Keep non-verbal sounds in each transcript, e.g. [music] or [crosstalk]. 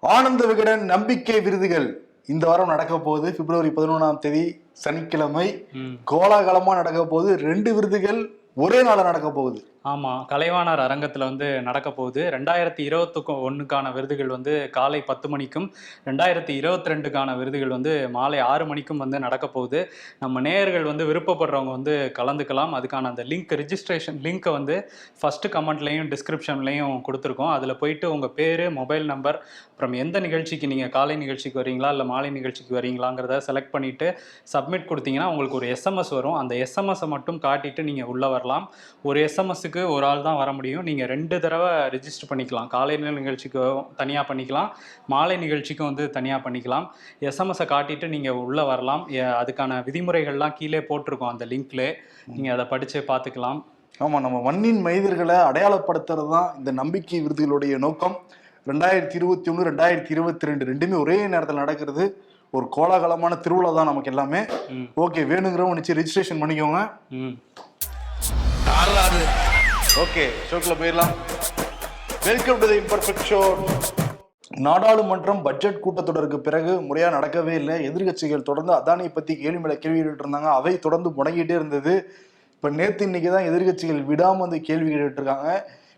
ஆனந்த விகடன் நம்பிக்கை விருதுகள். இந்த வாரம் நடக்க போகுது. பிப்ரவரி பதினொன்றாம் தேதி சனிக்கிழமை. கோலாகலமா நடக்க போகுது. ரெண்டு விருதுகள் ஒரே நாள்ல நடக்க போகுது. ஆமாம் கலைவாணர் அரங்கத்தில் வந்து நடக்க போகுது. ரெண்டாயிரத்தி இருபத்துக்கு ஒன்றுக்கான விருதுகள் வந்து காலை பத்து மணிக்கும் ரெண்டாயிரத்தி இருபத்தி ரெண்டுக்கான விருதுகள் வந்து மாலை ஆறு மணிக்கும் வந்து நடக்க போகுது. நம்ம நேயர்கள் வந்து விருப்பப்படுறவங்க வந்து கலந்துக்கலாம். அதுக்கான அந்த லிங்க் ரிஜிஸ்ட்ரேஷன் லிங்க்கை வந்து ஃபஸ்ட்டு கமெண்ட்லையும் டிஸ்கிரிப்ஷன்லையும் கொடுத்துருக்கோம். அதில் போயிட்டு உங்கள் பேர் மொபைல் நம்பர் அப்புறம் எந்த நிகழ்ச்சிக்கு நீங்கள் காலை நிகழ்ச்சிக்கு வரீங்களா இல்லை மாலை நிகழ்ச்சிக்கு வரீங்களாங்கிறத செலக்ட் பண்ணிவிட்டு சப்மிட் கொடுத்தீங்கன்னா உங்களுக்கு ஒரு எஸ்எம்எஸ் வரும். அந்த எஸ்எம்எஸ்ஸை மட்டும் காட்டிட்டு நீங்கள் உள்ளே வரலாம். ஒரு எஸ்எம்எஸ்க்கு ஒரு ஆள் தான் வர முடியும். நீங்கள் ரெண்டு தடவை ரெஜிஸ்டர் பண்ணிக்கலாம். காலை நிகழ்ச்சிக்கு தனியாக பண்ணிக்கலாம். மாலை நிகழ்ச்சிக்கும் வந்து தனியாக பண்ணிக்கலாம். எஸ்எம்எஸ்ஸை காட்டிட்டு நீங்கள் உள்ளே வரலாம். அதுக்கான விதிமுறைகள்லாம் கீழே போட்டிருக்கோம் அந்த லிங்க்ல. நீங்கள் அதை படித்து பார்த்துக்கலாம் ஆமா நம்ம மண்ணின் மைதர்களை அடையாளப்படுத்துறது தான் இந்த நம்பிக்கை விருதுகளுடைய நோக்கம். ரெண்டாயிரத்தி இருபத்தி ஒன்று ரெண்டாயிரத்தி இருபத்தி ரெண்டு ரெண்டுமே ஒரே நேரத்தில் நடக்கிறது. ஒரு கோலாகலமான திருவிழா தான் நமக்கு எல்லாமே. ஓகே வேணுங்கிறவங்க நிச்சயம் ரெஜிஸ்ட்ரேஷன் பண்ணிக்கோங்க. ஓகே ஷோக்கில் போயிடலாம். Welcome to the imperfect show நாடாளுமன்றம் பட்ஜெட் கூட்டத்தொடருக்கு பிறகு முறையா நடக்கவே இல்லை. எதிர்க்கட்சிகள் தொடர்ந்து அதானியை பத்தி கேள்வி மேல கேள்வி இருந்தாங்க. அவை தொடர்ந்து முடங்கிட்டே இருந்தது. இப்ப நேத்து இன்னைக்கு தான் எதிர்க்கட்சிகள் விடாம வந்து கேள்வி கேட்டுட்டு இருக்காங்க.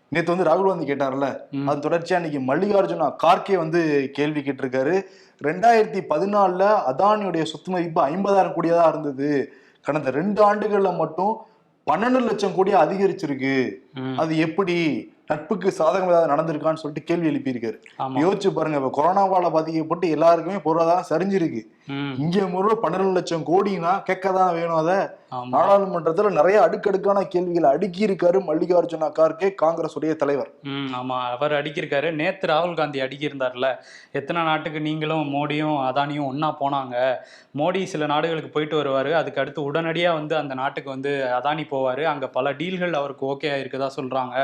நேத்து வந்து ராகுல் காந்தி கேட்டார்ல. அது தொடர்ச்சியா இன்னைக்கு மல்லிகார்ஜுனா கார்கே வந்து கேள்வி கேட்டிருக்காரு. ரெண்டாயிரத்தி பதினாலுல அதானியுடைய சொத்து மதிப்பு ஐம்பதாயிரம் கோடியா தான் இருந்தது. கடந்த ரெண்டு ஆண்டுகள்ல மட்டும் பன்னெண்டு லட்சம் கோடி அதிகரிச்சிருக்கு. அது எப்படி நட்புக்கு சாதகம் ஏதாவது நடந்திருக்கான்னு சொல்லிட்டு கேள்வி எழுப்பியிருக்காரு. யோசிச்சு பாருங்க இப்ப கொரோனாவால பாதிக்கப்பட்டு எல்லாருக்குமே பொருளாதாரம் சரிஞ்சிருக்கு. இங்க முறை பன்னெண்டு லட்சம் கோடினா கேட்க தான் வேணும் அதை. நாடாளுமன்றத்துல நிறைய அடுக்கடுக்கான கேள்விகளை அடுக்கி இருக்காரு மல்லிகார்ஜுன கார்கே காங்கிரஸ் உடைய தலைவர் ஆமா. அவர் அடிக்கிருக்காரு நேத்து ராகுல் காந்தி அடிக்கிருந்தார்ல எத்தனை நாட்டுக்கு நீங்களும் மோடியும் அதானியும் ஒண்ணா போனாங்க. மோடி சில நாடுகளுக்கு போயிட்டு வருவாரு. அதுக்கு அடுத்து உடனடியா வந்து அந்த நாட்டுக்கு வந்து அதானி போவாரு. அங்க பல டீல்கள் அவருக்கு ஓகே ஆயிருக்குதா சொல்றாங்க.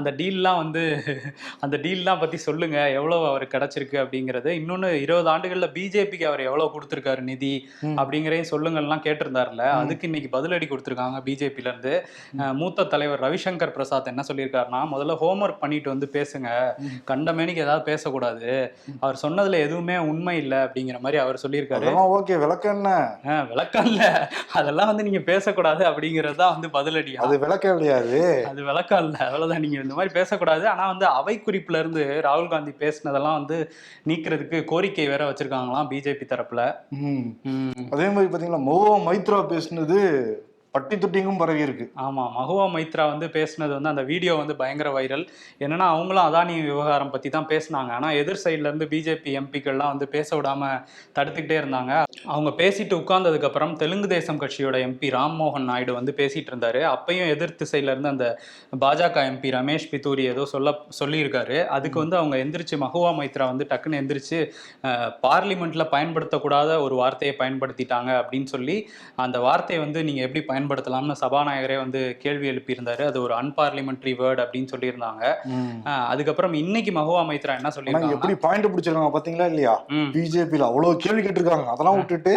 அந்த டீல்லாம் வந்து அந்த டீல்லாம் பத்தி சொல்லுங்க. எவ்வளவு அவருக்கு கிடைச்சிருக்கு அப்படிங்கறது. இன்னொன்னு இருபது ஆண்டுகள்ல பிஜேபிக்கு அவர் எவ்வளவு கொடுத்திருக்காரு நிதி. அப்படிங்கறதையும் சொல்லுங்கள்லாம் கேட்டிருந்தாருல அதுக்கு இன்னைக்கு பதிலடி கொடுத்திருக்காங்க அஹ் மூத்த தலைவர் ரவிசங்கர் பிரசாத் என்ன சொல்லியிருக்காருன்னா முதல்ல ஹோம்ஒர்க் பண்ணிட்டு வந்து பேசுங்க. கண்டமேனிக்கு ஏதாவது பேசக்கூடாது. அவர் சொன்னதுல எதுவுமே உண்மை இல்லை. அப்படிங்கிற மாதிரி அவர் சொல்லியிருக்காரு. ஓகே. விளக்கம் என்ன? விளக்கம் இல்ல. அதெல்லாம் வந்து நீங்க பேசக்கூடாது அப்படிங்கிறது தான் வந்து பதிலடி அது விளக்கம் கிடையாது அது? விளக்கம் இல்ல. அவ்வளவுதான். நீங்க இந்த மாதிரி பேசக்கூடாது. ஆனா வந்து அவை குறிப்புல இருந்து ராகுல் காந்தி பேசினதெல்லாம் வந்து நீக்கிறதுக்கு கோரிக்கை வேற வச்சிருக்காங்களாம் பிஜேபி தரப்புல. அதே மாதிரி பாத்தீங்கன்னா மோகோ மைத்ரா பேசுனது பட்டி துட்டிங்கும் பரவி இருக்கு. ஆமா மகுவா மைத்ரா வந்து பேசுனது வந்து அந்த வீடியோ வந்து பயங்கர வைரல் என்னன்னா அவங்களும் அதானி விவகாரம் பத்தி தான் பேசினாங்க. ஆனா எதிர் சைடுல இருந்து பிஜேபி எம்பிக்கள்லாம் வந்து பேச விடாம தடுத்துக்கிட்டே இருந்தாங்க. அவங்க பேசிட்டு உட்கார்ந்ததுக்கு அப்புறம் தெலுங்கு தேசம் கட்சியோட எம்பி ராம்மோகன் நாயுடு வந்து பேசிட்டு இருந்தாரு. அப்பையும் எதிர்த்து சைடுல இருந்து அந்த பாஜக எம்பி ரமேஷ் பித்தூரி ஏதோ சொல்ல சொல்லியிருக்காரு. அதுக்கு வந்து அவங்க எந்திரிச்சு மகுவா மைத்ரா வந்து டக்குன்னு எந்திரிச்சு பார்லிமெண்ட்டில் பார்லிமெண்ட்ல பயன்படுத்தக்கூடாத ஒரு வார்த்தையை பயன்படுத்திட்டாங்க அப்படின்னு சொல்லி அந்த வார்த்தையை வந்து நீங்க எப்படி பயன்படுத்தலாம்னு சபாநாயகரே வந்து கேள்வி எழுப்பியிருந்தாரு. அது ஒரு அன்பார்லிமெண்ட்ரி வேர்ட் அப்படின்னு சொல்லியிருந்தாங்க. அதுக்கப்புறம் இன்னைக்கு மகுவா மைத்ரா என்ன சொல்லியிருக்காங்க எப்படி பாயிண்ட் பிடிச்சிருக்காங்க பாத்தீங்களா இல்லையா. பிஜேபியில அவ்வளவு கேள்வி கேட்டிருக்காங்க. அதெல்லாம் விட்டுட்டு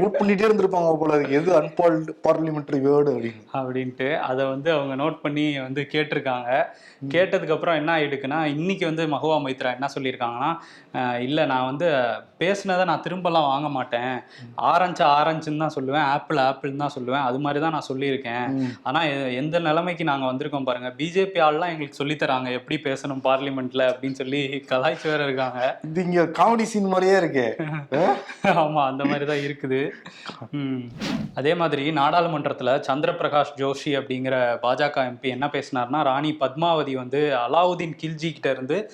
நோட் பண்ணிட்டே இருந்திருப்பாங்க போல எது அன்பால் பார்லிமெண்ட்ரி வேர்டு அப்படின்னு. அப்படின்ட்டு அதை வந்து அவங்க நோட் பண்ணி வந்து கேட்டிருக்காங்க. கேட்டதுக்கு அப்புறம் என்ன ஆயிடுக்குன்னா இன்னைக்கு வந்து மகுவா மைத்ரா என்ன சொல்லியிருக்காங்கன்னா இல்ல நான் வந்து பேசுனதை நான் திரும்பலாம் வாங்க மாட்டேன். ஆரஞ்சு ஆரஞ்சுன்னு தான் சொல்லுவேன். ஆப்பிள் ஆப்பிள்னு தான் சொல்லுவேன். அது மாதிரி தான் நான் சொல்லியிருக்கேன். ம். ஆனா எ- எந்த நிலைமைக்கு நாங்க வந்திருக்கோம் பாருங்க. பிஜேபி ஆள்லாம் எங்களுக்கு சொல்லித் தராங்க. எப்படி பேசணும் பார்லிமெண்ட்ல அப்படின்னு சொல்லி கலாய்ச்சி வேற இருக்காங்க. இது இங்க காமெடி சீன் மாதிரியே இருக்கே. [laughs] ஆமா அந்த மாதிரி தான் இருக்குது. அதே மாதிரி நாடாளுமன்றத்துல சந்திரபிரகாஷ் ஜோஷி அப்படிங்கிற பாஜக எம்பி என்ன பேசினார்னா ராணி பத்மாவதி வந்து அலாவுதீன் கில்ஜி கிட்ட இருந்து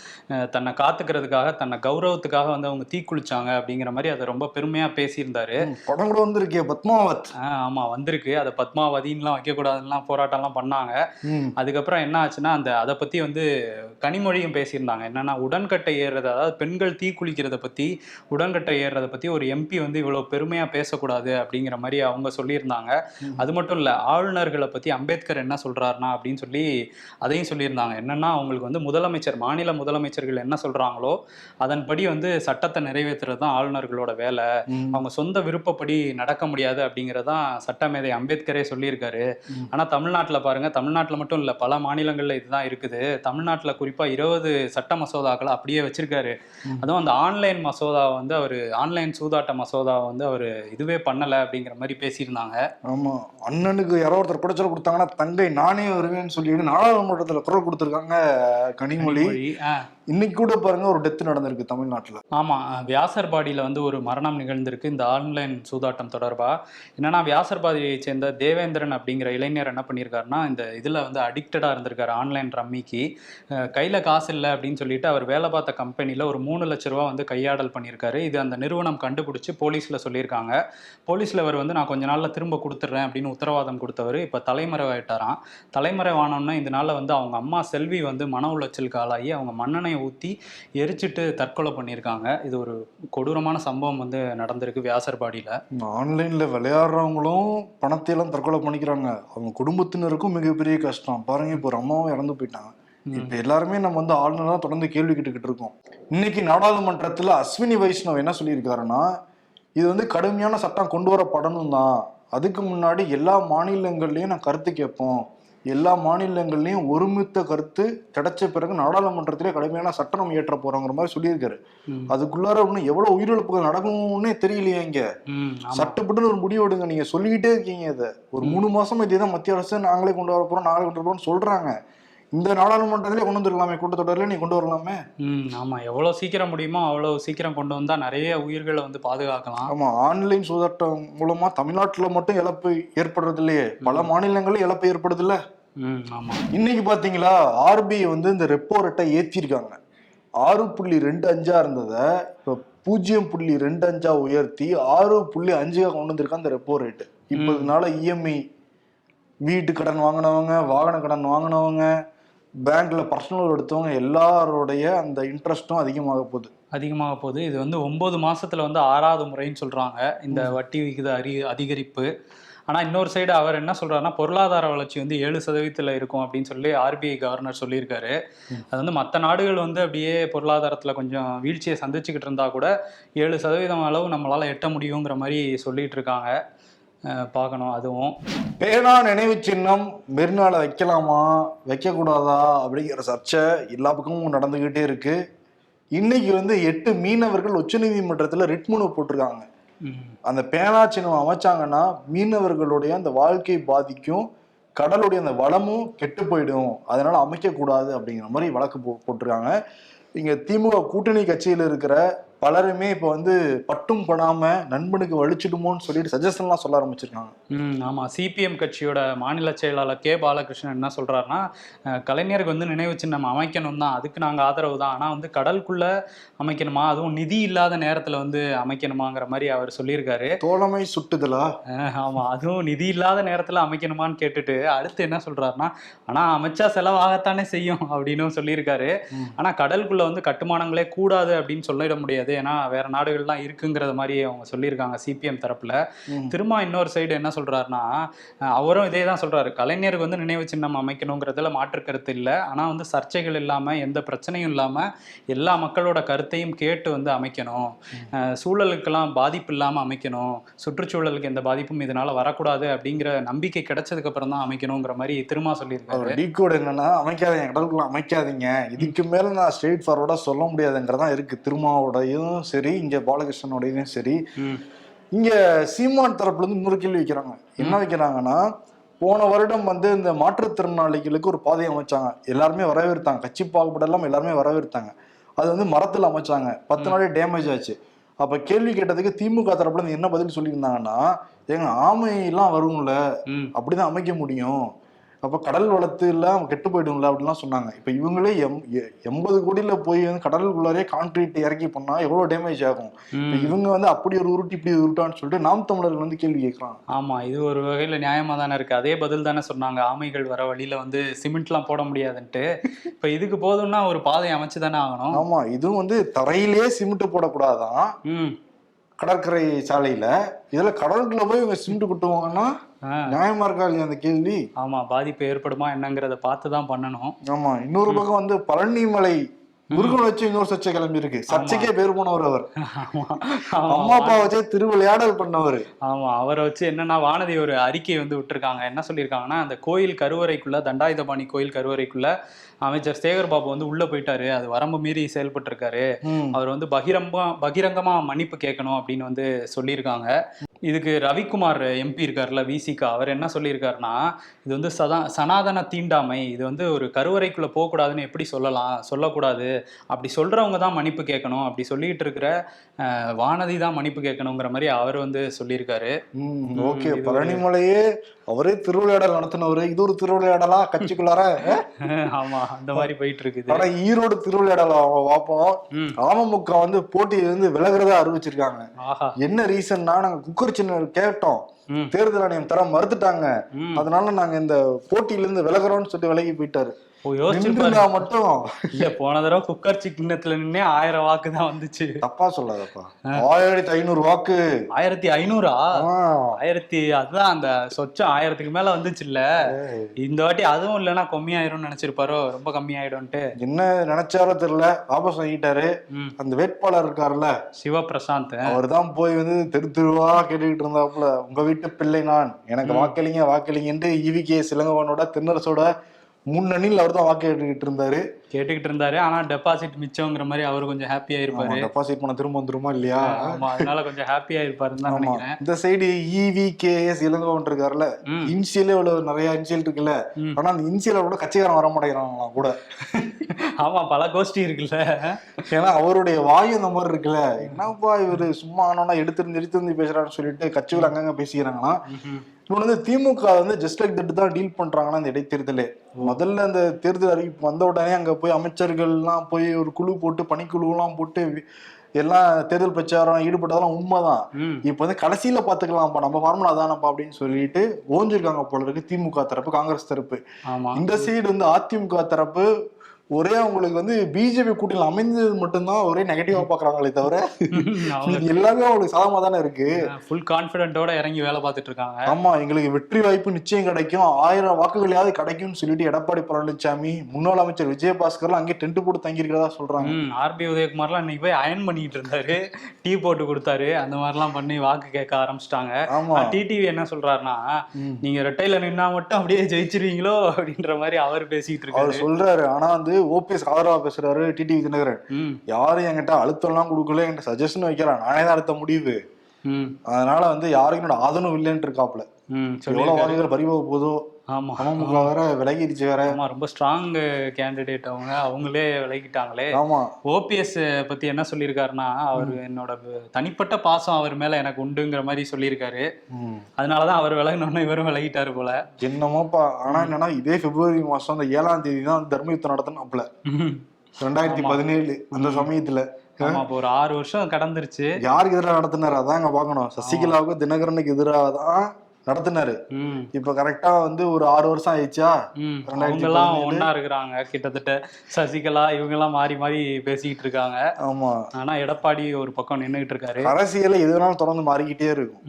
தன்னை காத்துக்கிறதுக்காக தன்னை கௌரவத்துக்காக வந்து அவங்க தீக்குளிச்சாங்க அப்படிங்கிற மாதிரி அதை ரொம்ப பெருமையா பேசியிருந்தாரு. படம் கூட வந்திருக்கே பத்மாவத். ஆஹ் ஆமா வந்திருக்கு அதை பத்மாவதின்லாம் வைக்கக்கூடாதுலாம் போராட்டம்லாம் பண்ணாங்க. அதுக்கப்புறம் என்ன ஆச்சுன்னா அந்த அதை பத்தி வந்து கனிமொழியும் பேசியிருந்தாங்க. என்னன்னா உடன்கட்டை ஏறுறது அதாவது பெண்கள் தீ குளிக்கிறத பத்தி உடன்கட்டை ஏறுறத பத்தி ஒரு எம்பி வந்து இவ்வளவு பெருமையா பேசக்கூடாது அப்படிங்கிற மாதிரி அவங்க சொல்லியிருந்தாங்க. அது மட்டும் இல்ல ஆளுநர்களை பத்தி அம்பேத்கர் என்ன சொல்றாருனா அப்படின்னு சொல்லி அதையும் சொல்லியிருந்தாங்க. என்னன்னா அவங்களுக்கு வந்து முதலமைச்சர் மாநில முதலமைச்சர்கள் என்ன சொல்றாங்களோ அதன்படி வந்து சட்டத்தை நிறைவேற்றுறது தான் ஆளுநர்களோட வேலை. அவங்க சொந்த விருப்பப்படி நடக்க முடியாது அப்படிங்கறதான் சட்டமேதை அம்பேத்கரே சொல்லியிருக்காரு ம். ஆனா தமிழ்நாட்டுல பாருங்க தமிழ்நாட்டுல மட்டும் இல்ல பல மாநிலங்கள்ல இதுதான் இருக்குது தமிழ்நாட்டுல குறிப்பா இருபது சட்ட மசோதாக்களை அப்படியே வச்சிருக்காரு. அதுவும் அந்த ஆன்லைன் மசோதா வந்து அவர் ஆன்லைன் சூதாட்ட மசோதா வந்து அவர் இதுவே பண்ணல அப்படிங்கிற மாதிரி பேசியிருந்தாங்க ஆமா அண்ணனுக்கு யாரோ ஒருத்தர் குடைச்சல் கொடுத்தாங்கன்னா தங்கை நானே வருவேன்னு சொல்லிட்டு நாடாளுமன்றத்துல குரல் கொடுத்திருக்காங்க கனிமொழி. இன்னைக்கு கூட பாருங்க ஒரு டெத் நடந்திருக்கு தமிழ்நாட்டில். ஆமாம் வியாசர்பாடியில் வந்து ஒரு மரணம் நிகழ்ந்திருக்கு. இந்த ஆன்லைன் சூதாட்டம் தொடர்பாக என்னன்னா வியாசர்பாடியை சேர்ந்த தேவேந்திரன் அப்படிங்கிற இளைஞர் என்ன பண்ணியிருக்காருன்னா இந்த இதில் வந்து அடிக்டடாக இருந்திருக்காரு ஆன்லைன் ரம்மிக்கு. கையில் காசு இல்லை அப்படின்னு சொல்லிட்டு அவர் வேலை பார்த்த கம்பெனியில் ஒரு மூணு லட்ச ரூபா வந்து கையாடல் பண்ணியிருக்காரு. இது அந்த நிறுவனம் கண்டுபிடிச்சி போலீஸில் சொல்லியிருக்காங்க. போலீஸில் அவர் வந்து நான் கொஞ்ச நாளில் திரும்ப கொடுத்துட்றேன் அப்படின்னு உத்தரவாதம் கொடுத்தவர். இப்போ தலைமறைவாயிட்டாராம். தலைமறைவானோன்னா நாளில் வந்து அவங்க அம்மா செல்வி வந்து மன உளைச்சலுக்கு ஆளாகி அவங்க மன்னனை மண்ணெண்ணெயை ஊற்றி எரிச்சிட்டு தற்கொலை பண்ணியிருக்காங்க. இது ஒரு கொடூரமான சம்பவம் வந்து நடந்திருக்கு வியாசர்பாடியில் ஆன்லைன்ல விளையாடுறவங்களும் பணத்தை எல்லாம் தற்கொலை பண்ணிக்கிறாங்க. அவங்க குடும்பத்தினருக்கும் மிகப்பெரிய கஷ்டம். பாருங்க இப்போ ஒரு அம்மாவும் இறந்து போயிட்டாங்க. இப்ப எல்லாருமே நம்ம வந்து ஆளுநர் தொடர்ந்து கேள்வி கேட்டுக்கிட்டு இருக்கோம். இன்னைக்கு நாடாளுமன்றத்துல அஸ்வினி வைஷ்ணவ் என்ன சொல்லியிருக்காருன்னா இது வந்து கடுமையான சட்டம் கொண்டு வரப்படணும் தான் அதுக்கு முன்னாடி எல்லா மாநிலங்கள்லயும் நான் கருத்து கேட்போம். எல்லா மாநிலங்கள்லயும் ஒருமித்த கருத்து கிடைச்ச பிறகு நாடாளுமன்றத்திலே கடுமையான சட்டம் இயற்ற போறோங்கிற மாதிரி சொல்லியிருக்காரு. அதுக்குள்ளார இன்னும் எவ்வளவு உயிரிழப்புகள் நடக்கும்னே தெரியலையே இங்க. சட்டப்பட்டு ஒரு முடிவு எடுங்க. நீங்க சொல்லிக்கிட்டே இருக்கீங்க இதை. ஒரு மூணு மாசமா இதேதான் மத்திய அரசு நாங்களே கொண்டு வர போறோம் நாங்களே கொண்டு வரோம்னு சொல்றாங்க. இந்த நாடாளுமன்றத்திலே கொண்டு வந்துருக்கலாமே கூட்டத்தொடரில் நீ கொண்டு வரலாமே. ம் ஆமா. எவ்வளவு சீக்கிரம் முடியுமோ அவ்வளவு சீக்கிரம் கொண்டு வந்தா நிறைய உயிர்களை வந்து பாதுகாக்கலாம். ஆமா ஆன்லைன் சூதாட்டம் மூலமா தமிழ்நாட்டுல மட்டும் இழப்பு ஏற்படுறது இல்லையே பல மாநிலங்களும் இழப்பு ஏற்படுது இல்ல இன்னைக்கு பாத்தீங்களா ஆர்பிஐ வந்து இந்த ரெப்போ ரேட்டை ஏத்திருக்காங்க. ஆறு புள்ளி ரெண்டு அஞ்சா இருந்ததை இப்ப பூஜ்ஜியம் புள்ளி ரெண்டு அஞ்சா உயர்த்தி ஆறு புள்ளி அஞ்சுக்கா கொண்டு வந்திருக்காங்க அந்த ரெப்போ ரேட்டு இப்போ. இதனால இஎம்ஐ வீட்டு கடன் வாங்கினவங்க வாகன கடன் வாங்கினவங்க பேங்க்ல பர்சனல் எடுத்தவங்க எல்லாருடைய அந்த இன்ட்ரெஸ்ட்டும் அதிகமாக போகுது. அதிகமாக போகுது. இது வந்து ஒன்பது மாசத்துல வந்து ஆறாவது முறைன்னு சொல்றாங்க. இந்த வட்டி விகித அறி அதிகரிப்பு. ஆனா இன்னொரு சைடு அவர் என்ன சொல்றாருன்னா பொருளாதார வளர்ச்சி வந்து ஏழு சதவீதத்துல இருக்கும் அப்படின்னு சொல்லி ஆர்பிஐ கவர்னர் சொல்லியிருக்காரு. அது வந்து மற்ற நாடுகள் வந்து அப்படியே பொருளாதாரத்துல கொஞ்சம் வீழ்ச்சியை சந்திச்சுக்கிட்டு இருந்தா கூட ஏழு சதவீதம் அளவு நம்மளால எட்ட முடியுங்கிற மாதிரி சொல்லிட்டு இருக்காங்க. பார்க்கணும் அதுவும். பேனா நினைவு சின்னம் மெரினால வைக்கலாமா வைக்கக்கூடாதா அப்படிங்கிற சர்ச்சை எல்லா பக்கமும் நடந்துகிட்டே இருக்கு. இன்னைக்கு வந்து எட்டு மீனவர்கள் உச்சநீதிமன்றத்துல ரிட் மனு போட்டிருக்காங்க. அந்த பேனா சின்னம் அமைச்சாங்கன்னா மீனவர்களுடைய அந்த வாழ்க்கை பாதிக்கும் கடலுடைய அந்த வளமும் கெட்டு போயிடும். அதனால அமைக்க கூடாது அப்படிங்கிற மாதிரி வழக்கு போ போட்டிருக்காங்க. இங்க திமுக கூட்டணி கட்சியில இருக்கிற பலருமே இப்ப வந்து பட்டும் படாம நண்பனுக்கு வலிச்சிடுமோன்னு சொல்லிட்டு சஜஷன்லாம் சொல்ல ஆரம்பிச்சிருக்காங்க. ம் ஆமாம் சிபிஎம் கட்சியோட மாநில செயலாளர் கே பாலகிருஷ்ணன் என்ன சொல்றாருன்னா கலைஞருக்கு வந்து நினைவு சின்னம் அமைக்கணும் தான். அதுக்கு நாங்கள் ஆதரவு தான். ஆனால் வந்து கடலுக்குள்ள அமைக்கணுமா? அதுவும் நிதி இல்லாத நேரத்தில் வந்து அமைக்கணுமாங்கிற மாதிரி அவர் சொல்லியிருக்காரு. தோழமை சுட்டுதலா? அஹ், ஆமா. அதுவும் நிதி இல்லாத நேரத்தில் அமைக்கணுமான்னு கேட்டுட்டு அடுத்து என்ன சொல்றாருன்னா ஆனால் அமைச்சா செலவாகத்தானே செய்யும் அப்படின்னு சொல்லியிருக்காரு. ஆனால் கடலுக்குள்ள வந்து கட்டுமானங்களே கூடாது அப்படின்னு சொல்லிட முடியாது. ஏன்னா வேற நாடுகள்லாம் இருக்குங்கிறத மாதிரி அவங்க சொல்லியிருக்காங்க சிபிஎம் தரப்புல. திரும்ப இன்னொரு சைடு என்ன சொல்றாருன்னா அவரும் இதே தான் சொல்றாரு. கலைஞருக்கு வந்து நினைவு சின்னம் அமைக்கணுங்கிறதுல மாற்று கருத்து இல்லை. ஆனா வந்து சர்ச்சைகள் இல்லாம எந்த பிரச்சனையும் இல்லாம எல்லா மக்களோட கருத்தையும் கேட்டு வந்து அமைக்கணும். சூழலுக்கெல்லாம் பாதிப்பு இல்லாம அமைக்கணும். சுற்றுச்சூழலுக்கு எந்த பாதிப்பும் இதனால வரக்கூடாது அப்படிங்கிற நம்பிக்கை கிடைச்சதுக்கு அப்புறம் தான் அமைக்கணுங்கிற மாதிரி திரும்ப சொல்லியிருக்காரு. டீகோட் என்னன்னா அமைக்காதீங்க கடலுக்குள்ள அமைக்காதீங்க. இதுக்கு மேல நான் ஸ்ட்ரெயிட் ஃபார்வர்டா சொல்ல முடியாதுங்கிறதா இருக்கு. திருமாவோடையும் சரி இங்க பாலகிருஷ்ணனோடையும் சரி இங்க சீமான் தரப்புல இருந்து இன்னொரு கேள்வி வைக்கிறாங்க. என்ன வைக்கிறாங்கன்னா போன வருடம் வந்து இந்த மாற்றுத்திறனாளிகளுக்கு ஒரு பாதை அமைச்சாங்க. எல்லாருமே வரவேற்றாங்க. கட்சி பாகுபாடு எல்லாம் எல்லாருமே வரவேற்றாங்க. அது வந்து மரத்துல அமைச்சாங்க. பத்து நாளே டேமேஜ் ஆச்சு. அப்ப கேள்வி கேட்டதுக்கு திமுக தரப்புல இருந்து என்ன பதில் சொல்லியிருந்தாங்கன்னா ஏங்க ஆமை எல்லாம் வரும்ல அப்படிதான் அமைக்க முடியும். அப்ப கடல் வளத்து எல்லாம் கெட்டு போயிடும்ல அப்படிலாம் சொன்னாங்க. இப்ப இவங்களே எம் எண்பது கோடியில போய் வந்து கடலுக்குள்ளாரே கான்கிரீட் இறக்கி பண்ணா எவ்வளவு டேமேஜ் ஆகும்? இவங்க வந்து அப்படி ஒரு உருட்டு இப்படி உருட்டான்னு சொல்லிட்டு நாம் தமிழர்கள் வந்து கேள்வி கேட்கறாங்க. ஆமா இது ஒரு வகையில நியாயமா தானே இருக்கு. அதே பதில் தானே சொன்னாங்க. ஆமைகள் வர வழியில வந்து சிமெண்ட்லாம் போட முடியாதுன்ட்டு. இப்ப இதுக்கு போதும்னா ஒரு பாதை அமைச்சு தானே ஆகணும். ஆமா இதுவும் வந்து தரையிலே சிமெண்ட் போடக்கூடாதான். கடற்கரை சாலையில. இதுல கடலுக்குள்ள போய் இவங்க சிமெண்ட் கொட்டுவாங்கன்னா நியாயமா இருக்கா இல்லையா அந்த கேள்வி? ஆமா பாதிப்பு ஏற்படுமா என்னங்கிறத பார்த்து தான் பண்ணணும். ஆமா இன்னொரு பக்கம் வந்து பழனிமலை முருகன் வச்சு இன்னொரு சர்ச்சை கிளம்பி இருக்கு சர்ச்சைக்கே பேர் போனவர் அவர். [laughs] அம்மா அப்பா வச்சே திருவிளையாடல் பண்ணவர். ஆமா அவரை வச்சு என்னன்னா வானதி ஒரு அறிக்கை வந்து விட்டுருக்காங்க. என்ன சொல்லியிருக்காங்கன்னா அந்த கோயில் கருவறைக்குள்ள தண்டாயுதபாணி கோயில் கருவறைக்குள்ள அமைச்சர் சேகர் பாபு வந்து உள்ள போயிட்டாரு. அது வரம்பு மீறி செயல்பட்டு இருக்காரு அவர் வந்து பகிரங்கமா பகிரங்கமா மன்னிப்பு கேட்கணும் அப்படின்னு வந்து சொல்லியிருக்காங்க. இதுக்கு ரவிக்குமார் எம்பி இருக்கார்ல விசிகா அவர் என்ன சொல்லியிருக்காருன்னா இது வந்து சதா சனாதன தீண்டாமை இது வந்து ஒரு கருவறைக்குள்ள போகக்கூடாதுன்னு எப்படி சொல்லலாம் சொல்லக்கூடாது. அப்படி சொல்றவங்க தான் மன்னிப்பு கேட்கணும். அப்படி சொல்லிட்டு இருக்கிற வானதி தான் மன்னிப்பு கேட்கணுங்கிற மாதிரி அவர் வந்து சொல்லியிருக்காரு. ஓகே. பழனிமலையே அவரே திருவிளையாடல் நடத்தினவரு. இது ஒரு திருவிளையாடலா கட்சிக்குள்ளார? [laughs] ஆமா. அந்த மாதிரி போயிட்டு இருக்குது ஆனா ஈரோடு திருவிளையாடல் பார்ப்போம். அமமுக வந்து போட்டியிலிருந்து விலகுறதா அறிவிச்சிருக்காங்க. என்ன ரீசன்னா நாங்க குக்கர் சின்ன கேட்டோம். தேர்தல் ஆணையம் தர மறுத்துட்டாங்க. அதனால நாங்க இந்த போட்டியிலிருந்து விலகுறோம்னு சொல்லி விலகி போயிட்டாரு. நின்றுருந்தா மட்டும். இல்ல போன தடவை குக்கர் சின்னத்துல நின்னே ஆயிரம் வாக்கு தான் வந்துச்சு. தப்பா சொல்லாதப்பா. ஆயிரத்தி ஐநூறு வாக்கு. ஆயிரத்தி ஐநூறா. ஆயிரத்தி அதுதான் அந்த சொச்சம். ஆயிரத்துக்கு மேல வந்துச்சு இல்ல. இந்த வாட்டி அதுவும் இல்லைன்னா கம்மியாயிரும்னு நினைச்சிருப்பாரோ? ரொம்ப கம்மியாயிடும்ட்டு என்ன நினைச்சாரோ தெரியல. வாபஸ் வாங்கிட்டாரு. அந்த வேட்பாளர் இருக்காருல்ல. சிவபிரசாந்த். அவர் தான் போய் வந்து தெரு தெருவா கேட்டுக்கிட்டு இருந்தாப்புல உங்க வீட்டு பிள்ளை நான். எனக்கு வாக்களிங்க வாக்களிங்கன்ட்டு கே சிலங்கவனோட தென்னரசோட முன்னணியில் அவர் தான் வாக்கு கேட்டுக்கிட்டு இருந்தாரு. கேட்டுக்கிட்டு இருந்தாரு. ஆனா டெபாசிட் மிச்சம்ங்கிற மாதிரி அவர் கொஞ்சம் ஹாப்பியா இருப்பாரு டெபாசிட் பண்ண திரும்ப வந்துருமா இல்லையா? ஆமா அதனால கொஞ்சம் ஹாப்பியா இருப்பாருன்னு தான் நினைக்கிறேன். இந்த சைடு இவி கே எஸ் இளங்கவன் இருக்காருல்ல. இன்சியலே இவ்வளவு நிறைய இன்சியல் இருக்குல்ல. ஆனா அந்த இன்சியல கூட கட்சிக்காரன் வர மாட்டேங்கிறாங்களாம் கூட. [laughs] ஆமா பல கோஷ்டி இருக்குல்ல. ஏன்னா அவருடைய வாயு அந்த மாதிரி இருக்குல்ல. என்னப்பா இவரு சும்மா ஆனோன்னா எடுத்திருந்து எடுத்திருந்து பேசுறான்னு சொல்லிட்டு கட்சிகள் அங்கங்க பேசிக்கிறாங்கன்னா இவன் வந்து திமுக வந்து ஜஸ்ட் லைக் தட் தான் டீல் பண்றாங்கன்னா இந்த இடைத்தேர்தலே. முதல்ல அந்த தேர்தல் அறிவிப்பு வந்த உடனே அங்க போய் அமைச்சர்கள்லாம் போய் ஒரு குழு போட்டு பணிக்குழுலாம் போட்டு எல்லாம் தேர்தல் பிரச்சாரம் ஈடுபட்டதெல்லாம் உண்மைதான். இப்போ வந்து கடைசியில பாத்துக்கலாம்ப்பா நம்ம ஃபார்முலா தானப்பா அப்படின்னு சொல்லிட்டு ஓஞ்சிருக்காங்க போல இருக்கு திமுக தரப்பு காங்கிரஸ் தரப்பு. இந்த சைடு வந்து அதிமுக தரப்பு ஒரே அவங்களுக்கு வந்து பிஜேபி கூட்டணியில் அமைந்தது மட்டும்தான் ஒரே நெகட்டிவா பாக்குறாங்களே தவிர [laughs] எல்லாமே அவங்களுக்கு சாதமா தானே இருக்கு. ஃபுல் கான்பிடென்ட்டோட இறங்கி வேலை பார்த்துட்டு இருக்காங்க. ஆமா எங்களுக்கு வெற்றி வாய்ப்பு நிச்சயம் கிடைக்கும். ஆயிரம் வாக்குகளையாவது கிடைக்கும்னு சொல்லிட்டு எடப்பாடி பழனிசாமி முன்னாள் அமைச்சர் விஜயபாஸ்கர்லாம் அங்கே டென்ட் போட்டு தங்கி இருக்கிறதா சொல்றாங்க ஆர்பி உதயகுமார்லாம் இன்னைக்கு போய் அயன் பண்ணிட்டு இருந்தாரு. டீ போட்டு கொடுத்தாரு. அந்த மாதிரிலாம் பண்ணி வாக்கு கேட்க ஆரம்பிச்சிட்டாங்க. ஆமா. டிடிவி என்ன சொல்றாருன்னா. நீங்க ரெட்டையில நின்னா மட்டும் அப்படியே ஜெயிச்சிருவீங்களோ? அப்படின்ற மாதிரி அவர் பேசிட்டு இருக்காரு. சொல்றாரு. ஆனா வந்து ஓபிஎஸ் ஆதரவா பேசுறாரு டிடிவி தினகரன். ம். யாரும் என்கிட்ட அழுத்தம்லாம் கொடுக்கல என்கிட்ட சஜஷன் வைக்கிறான் நானே தான் அடுத்த முடிவு அதனால வந்து யாருக்கும் என்னோட ஆதரவு இல்லைன்னு இருக்காப்ல சொல்லியிருக்காரு. வாக்குகள் பறிபோக போதோ? ஆமா. அமமுக வேற விலகிடுச்சு வேற. ஆமா ரொம்ப ஸ்ட்ராங் கேண்டிடேட் அவங்க. அவங்களே விலகிட்டாங்களே. ஆமா. ஓபிஎஸ் பத்தி என்ன சொல்லியிருக்காருன்னா அவர் என்னோட தனிப்பட்ட பாசம் அவர் மேல எனக்கு உண்டுங்கிற மாதிரி சொல்லியிருக்காரு. அதனாலதான் அவர் விலகினோன்னு இவரும் விலகிட்டாரு போல. என்னமோப்பா. ஆனா என்னன்னா இதே பிப்ரவரி மாசம் அந்த ஏழாம் தேதி தான் தர்ம யுத்தம் நடத்தணும் ம். ரெண்டாயிரத்தி பதினேழு அந்த சமயத்துல. ஒரு ஆறு வருஷம் கடந்துருச்சு. யாருக்கு எதிராக நடத்தினாரு? அதான் பாக்கணும் சசிகலாவுக்கும் தினகரனுக்கு எதிராக தான் நடத்தினாரு. இப்ப கரெக்டா வந்து ஒரு ஆறு வருஷம் ஆயிடுச்சா? ம். ரெண்டாயிரத்தி அவங்க எல்லாம் பதினேழு. ஒண்ணா இருக்கிறாங்க. கிட்டத்தட்ட சசிகலா இவங்க எல்லாம் மாறி மாறி பேசிக்கிட்டு இருக்காங்க. ஆமா. ஆனா எடப்பாடி ஒரு பக்கம் நின்னுகிட்டு இருக்காரு. அரசியல எது வேணாலும் தொடர்ந்து மாறிக்கிட்டே இருக்கும்.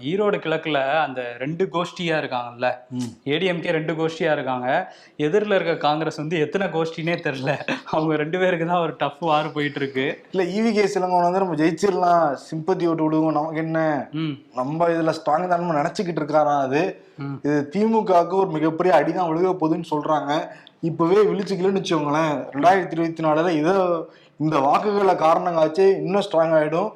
ஈரோடு கிழக்குல அந்த ரெண்டு கோஷ்டியா இருக்காங்கல்ல. ஏடிஎம்கே ரெண்டு கோஷ்டியா இருக்காங்க. எதிரில் இருக்க காங்கிரஸ் வந்து எத்தனை கோஷ்டினே தெரியல. அவங்க ரெண்டு பேருக்கு தான் ஒரு டஃப் வார் போயிட்டு இருக்கு. இல்ல இவி கே சிலங்கோன் வந்து நம்ம ஜெயிச்சிடலாம். சிம்பத்தி ஓட்டு விடுவோம். நமக்கு என்ன? நம்ம இதுல ஸ்ட்ராங் தான் நினைச்சுக்கிட்டு இருக்காராம் அது. இது திமுகவுக்கு ஒரு மிகப்பெரிய அடிதான் விழுக போகுதுன்னு சொல்றாங்க. இப்பவே விழிச்சுக்கலன்னு வச்சுக்கோங்களேன். ரெண்டாயிரத்தி இருபத்தி நாலுல இதை இந்த வாக்குகளை காரணங்காச்சு இன்னும் ஸ்ட்ராங் ஆயிடும்.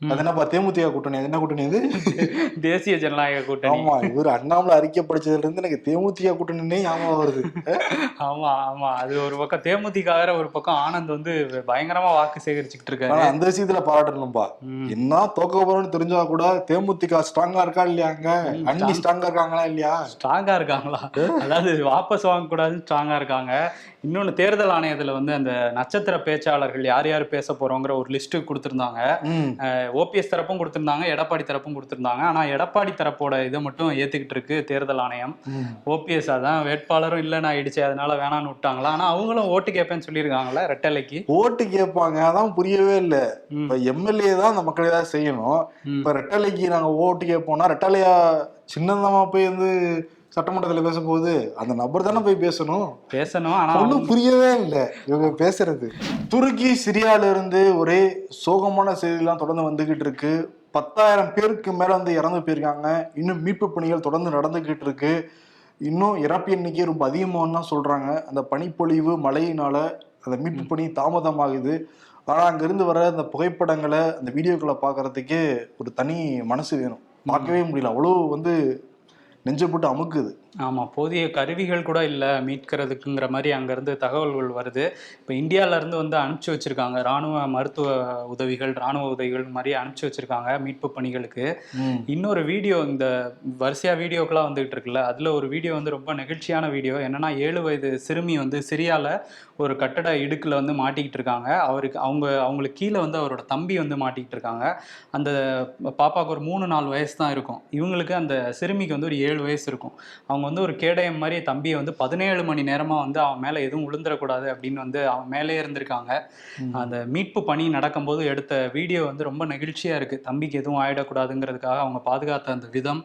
அது என்னப்பா தேமுதிக கூட்டணி என்ன கூட்டணி அது [laughs] தேசிய ஜனநாயக கூட்டணி. ஆமா இவர் அண்ணாமலை அறிக்கை படிச்சதுல இருந்து எனக்கு தேமுதிக கூட்டணினே ஞாபகம் வருது. [laughs] ஆமா ஆமா. அது ஒரு பக்கம் தேமுதிக வேற ஒரு பக்கம் ஆனந்த் வந்து பயங்கரமா வாக்கு சேகரிச்சுக்கிட்டு இருக்காரு. அந்த விஷயத்துல பாராட்டணும்பா. என்ன தோக்க போறோம்னு தெரிஞ்சா கூட தேமுதிக ஸ்ட்ராங்கா இருக்கா இல்லையாங்க அண்ணி ஸ்ட்ராங்கா இருக்காங்களா இல்லையா? ஸ்ட்ராங்கா இருக்காங்களா? அதாவது வாபஸ் வாங்க கூடாதுன்னு ஸ்ட்ராங்கா இருக்காங்க. இன்னொன்னு தேர்தல் ஆணையத்துல வந்து அந்த நட்சத்திர பேச்சாளர்கள் யார் யார் பேச போறோங்கிற ஒரு லிஸ்ட் கொடுத்திருந்தாங்க. ஓபிஎஸ் தரப்பும் கொடுத்திருந்தாங்க எடப்பாடி தரப்பும் கொடுத்திருந்தாங்க ஆனா எடப்பாடி தரப்போட இதை மட்டும் ஏத்துக்கிட்டு இருக்கு தேர்தல் ஆணையம். ஓபிஎஸ் அதான் வேட்பாளரும் இல்லைன்னு ஆயிடுச்சு அதனால வேணான்னு விட்டாங்களா ஆனா அவங்களும் ஓட்டு கேட்பேன்னு சொல்லியிருக்காங்கல்ல ரெட்டலைக்கு ஓட்டு கேட்பாங்க அதான் புரியவே இல்ல. இப்ப எம்எல்ஏ தான் அந்த மக்கள் ஏதாவது செய்யணும். இப்ப ரெட்டலைக்கு நாங்க ஓட்டு கேட்போம்னா ரெட்டலையா சின்னந்தமா போய் வந்து சட்டமன்றத்துல பேசும்போது அந்த நபர் தானே போய் பேசணும்? பேசணும் ஆனா ஒன்றும் புரியவே இல்லை. இவங்க பேசுறது. துருக்கி சிரியால இருந்து ஒரே சோகமான செய்திலாம் தொடர்ந்து வந்துகிட்டு இருக்கு. பத்தாயிரம் பேருக்கு மேல வந்து இறந்து போயிருக்காங்க. இன்னும் மீட்பு பணிகள் தொடர்ந்து நடந்துகிட்டு இருக்கு. இன்னும் இறப்பு எண்ணிக்கை ரொம்ப அதிகமான்னு தான் சொல்றாங்க. அந்த பனிப்பொழிவு மழையினால அந்த மீட்பு பணி தாமதமாகுது. ஆனா அங்கிருந்து வர அந்த புகைப்படங்களை அந்த வீடியோக்களை பார்க்கறதுக்கே ஒரு தனி மனசு வேணும். பார்க்கவே முடியல. அவ்வளோ வந்து நெஞ்சை போட்டு அமுக்குது. ஆமா போதிய கருவிகள் கூட இல்லை மீட்கிறதுக்குங்கிற மாதிரி அங்கேருந்து தகவல்கள் வருது. இப்போ இந்தியாவிலேருந்து வந்து அனுப்பிச்சி வச்சிருக்காங்க. ராணுவ மருத்துவ உதவிகள் ராணுவ உதவிகள் மாதிரி அனுப்பிச்சி வச்சிருக்காங்க மீட்பு பணிகளுக்கு. இன்னொரு வீடியோ இந்த வரிசையா வீடியோக்கெல்லாம் வந்துகிட்டு இருக்குல்ல அதுல ஒரு வீடியோ வந்து ரொம்ப நெகிழ்ச்சியான வீடியோ. என்னன்னா ஏழு வயது சிறுமி வந்து சிரியால ஒரு கட்டட இடுக்குல வந்து மாட்டிக்கிட்டு இருக்காங்க. அவருக்கு அவங்க அவங்களுக்கு கீழே வந்து அவரோட தம்பி வந்து மாட்டிக்கிட்டு இருக்காங்க. அந்த பாப்பாவுக்கு ஒரு மூணு நாலு வயசு தான் இருக்கும். இவங்களுக்கு அந்த சிறுமிக்கு வந்து ஒரு ஏழு வயசு இருக்கும். அவங்க வந்து ஒரு கேடயம் மாதிரி தம்பியை வந்து பதினேழு மணி நேரமா வந்து அவன் மேல எதுவும் விழுந்துடக்கூடாது அப்படின்னு வந்து அவன் மேலே இருந்திருக்காங்க. அந்த மீட்பு பணி நடக்கும்போது எடுத்த வீடியோ வந்து ரொம்ப நெகிழ்ச்சியா இருக்கு. தம்பிக்கு எதுவும் ஆயிடக்கூடாதுங்கிறதுக்காக அவங்க பாதுகாத்த அந்த விதம்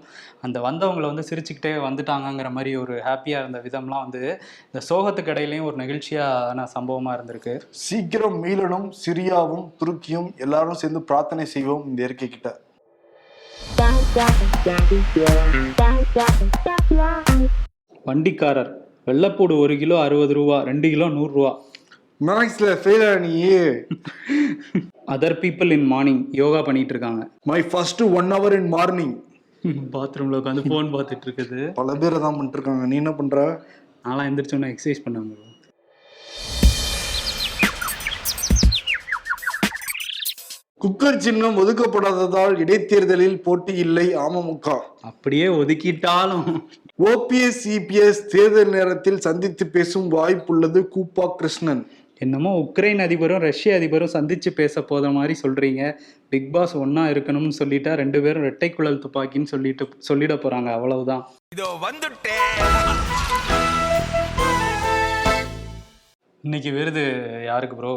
அந்த வந்தவங்களை வந்து சிரிச்சுக்கிட்டே வந்துட்டாங்கங்கிற மாதிரி ஒரு ஹாப்பியா இருந்த விதம்லாம் வந்து இந்த சோகத்துக்கு இடையிலையும் ஒரு நெகிழ்ச்சியான சம்பவமா இருந்திருக்கு. சீக்கிரம் மீளனும் சிரியாவும் துருக்கியும் எல்லாரும் சேர்ந்து பிரார்த்தனை செய்வோம் இந்த இயற்கை கிட்ட. வண்டிக்காரர் வெள்ளப்பூடு ஒரு கிலோ அறுபது ரூபா ரெண்டு கிலோ நூறுரூவா மேக்ஸ்ல ஃபெயில் நீ other people in morning yoga பண்ணிட்டு இருக்காங்க. My first one hour in morning பாத்ரூம்ல உட்காந்து ஃபோன் பார்த்துட்டு இருக்குது. பல பேர் தான் பண்ணிட்டு இருக்காங்க. நீ என்ன பண்ற? நான்லாம் எந்திரிச்சோன்னே எக்ஸசைஸ் பண்ணாங்க குக்கர் சின்னம் ஒதுக்கப்படாததால் இடைத்தேர்தலில் போட்டி இல்லை அமமுக. அப்படியே ஒதுக்கிட்டாலும். ஓபிஎஸ் சிபிஎஸ் தேர்தல் நேரத்தில் சந்தித்து பேசும் வாய்ப்புள்ளது கூப்பா கிருஷ்ணன். என்னமோ உக்ரைன் அதிபரும் ரஷ்ய அதிபரும் சந்திச்சு பேச போத மாதிரி சொல்றீங்க. பிக் பாஸ் ஒண்ணா இருக்கணும்னு சொல்லிட்டா ரெண்டு பேரும் ரெட்டை குழல் துப்பாக்கின்னு சொல்லிட்டு சொல்லிட போறாங்க. அவ்வளவுதான். இதோ வந்துட்டேன் இன்னைக்கு விருது யாருக்கு ப்ரோ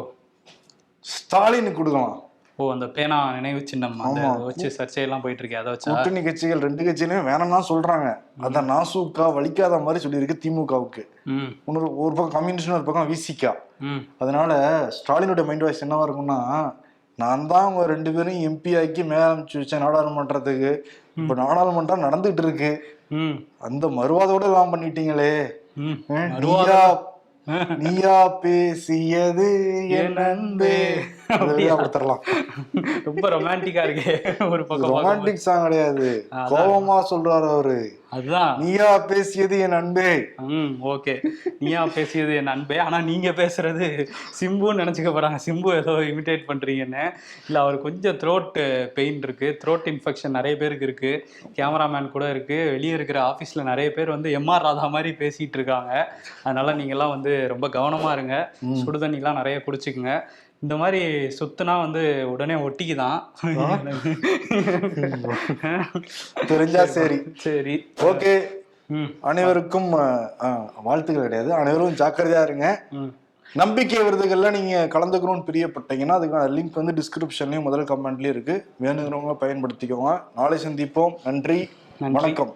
ஸ்டாலினுக்கு கொடுக்கலாம். ஓ அந்த பேனா நினைவு சின்னம். வச்சு சர்ச்சையெல்லாம் போயிட்டு இருக்கே அதை வச்சா? கூட்டணி கட்சிகள் ரெண்டு கட்சியிலுமே வேணாம்னா சொல்றாங்க. அத நாசூக்கா வலிக்காத மாதிரி சொல்லியிருக்கு திமுகவுக்கு. இன்னொரு ஒரு பக்கம் கம்யூனிஸ்ட் ஒரு பக்கம் விசிகா. அதனால ஸ்டாலினுடைய மைண்ட் வாய்ஸ் என்னவா இருக்கும்னா நான் தான் அவங்க ரெண்டு பேரும் எம்பி ஆக்கி மேல அனுப்பிச்சு வச்சேன் நாடாளுமன்றத்துக்கு. இப்ப நாடாளுமன்றம் நடந்துகிட்டு இருக்கு அந்த மறுவாதோட எல்லாம் பண்ணிட்டீங்களே. நீயா பேசியது என் கொடுத்துடலாம் ரொம்ப ரொமான்டிக்கா இருக்கே ஒரு பக்கம். ரொமான்டிக் சாங் கிடையாது. கோபமா சொல்றாரு அவரு. அதுதான். நீயா பேசியது என் அன்பே. ம் ஓகே. நீயா பேசியது என் அன்பே. ஆனா நீங்க பேசுறது சிம்புன்னு நினைச்சுக்க போறாங்க. சிம்பு ஏதோ இமிடேட் பண்றீங்கன்னு. இல்ல அவர் கொஞ்சம் த்ரோட் பெயின் இருக்கு. த்ரோட் இன்ஃபெக்ஷன் நிறைய பேருக்கு இருக்கு. கேமராமேன் கூட இருக்கு. வெளியே இருக்கிற ஆஃபீஸ்ல நிறைய பேர் வந்து எம்ஆர் ராதா மாதிரி பேசிட்டு இருக்காங்க. அதனால நீங்கெல்லாம் வந்து ரொம்ப கவனமா இருங்க. சுடுதண்ணிலாம் நிறைய குடிச்சுக்குங்க. இந்த மாதிரி சுத்துனா வந்து உடனே ஒட்டிக்குதான். [laughs] தெரிஞ்சா சரி. சரி. ஓகே. அனைவருக்கும் வாழ்த்துக்கள் கிடையாது. அனைவரும் ஜாக்கிரதையா இருங்க. நம்பிக்கை விருதுகள்ல நீங்க கலந்துக்கணும்னு பிரியப்பட்டீங்கன்னா அதுக்கான லிங்க் வந்து டிஸ்கிரிப்ஷன்லயும் முதல் கமெண்ட்லயும் இருக்கு. வேணுங்கிறவங்க பயன்படுத்திக்கோங்க. நாளை சந்திப்போம். நன்றி. வணக்கம்.